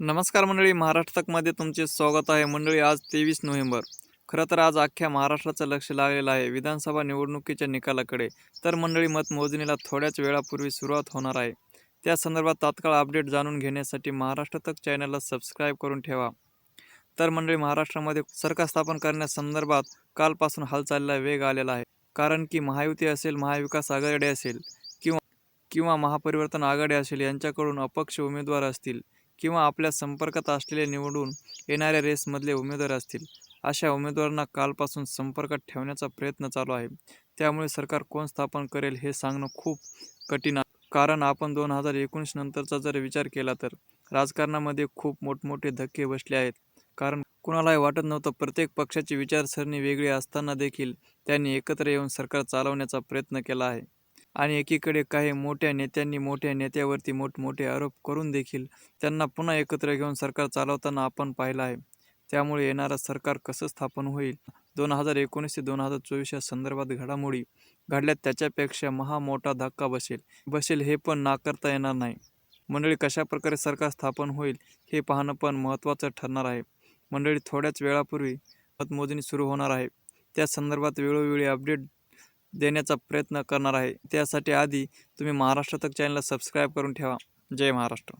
नमस्कार मंडळी महाराष्ट्र तकमध्ये तुमचे स्वागत आहे. मंडळी आज तेवीस नोव्हेंबर. खरं तर आज अख्ख्या महाराष्ट्राचं लक्ष लागलेलं आहे. विधानसभा निवडणुकीच्या निकालाकडे. तर मंडळी मतमोजणीला थोड्याच वेळापूर्वी सुरुवात होणार आहे. त्या संदर्भात तात्काळ अपडेट जाणून घेण्यासाठी महाराष्ट्र तक चॅनलला सबस्क्राईब करून ठेवा. तर मंडळी महाराष्ट्रामध्ये सरकार स्थापन करण्यासंदर्भात कालपासून हालचालीला वेग आलेला आहे. कारण की महायुती असेल महाविकास आघाडी असेल किंवा किंवा महापरिवर्तन आघाडी असेल यांच्याकडून अपक्ष उमेदवार असतील. किंवा आपल्या संपर्कात असलेले निवडून येणाऱ्या रेसमधले उमेदवार असतील अशा उमेदवारांना कालपासून संपर्कात ठेवण्याचा प्रयत्न चालू आहे. त्यामुळे सरकार कोण स्थापन करेल हे सांगणं खूप कठीण आहे. कारण आपण दोन हजार एकोणीस नंतरचा जर विचार केला तर राजकारणामध्ये खूप मोठमोठे धक्के बसले आहेत. कारण कुणालाही वाटत नव्हतं प्रत्येक पक्षाची विचारसरणी वेगळी असताना देखील त्यांनी एकत्र येऊन सरकार चालवण्याचा प्रयत्न केला आहे. आणि एकीकडे काही मोठ्या नेत्यांनी मोठ्या नेत्यावरती मोठमोठे आरोप करून देखील त्यांना पुन्हा एकत्र घेऊन सरकार चालवताना आपण पाहिलं आहे. त्यामुळे येणारं सरकार कसं स्थापन होईल? दोन हजार एकोणीस ते दोन हजार चोवीस या संदर्भात घडामोडी घडल्यात त्याच्यापेक्षा महा मोठा धक्का बसेल. बसेल हे पण नाकारता येणार नाही. मंडळी कशाप्रकारे सरकार स्थापन होईल हे पाहणं पण महत्त्वाचं ठरणार आहे. मंडळी थोड्याच वेळापूर्वी मतमोजणी सुरू होणार आहे. त्या संदर्भात वेळोवेळी अपडेट देण्याचा प्रयत्न करणार आहे. त्यासाठी आधी तुम्ही महाराष्ट्र तक चॅनलला सबस्क्राईब करून ठेवा. जय महाराष्ट्र.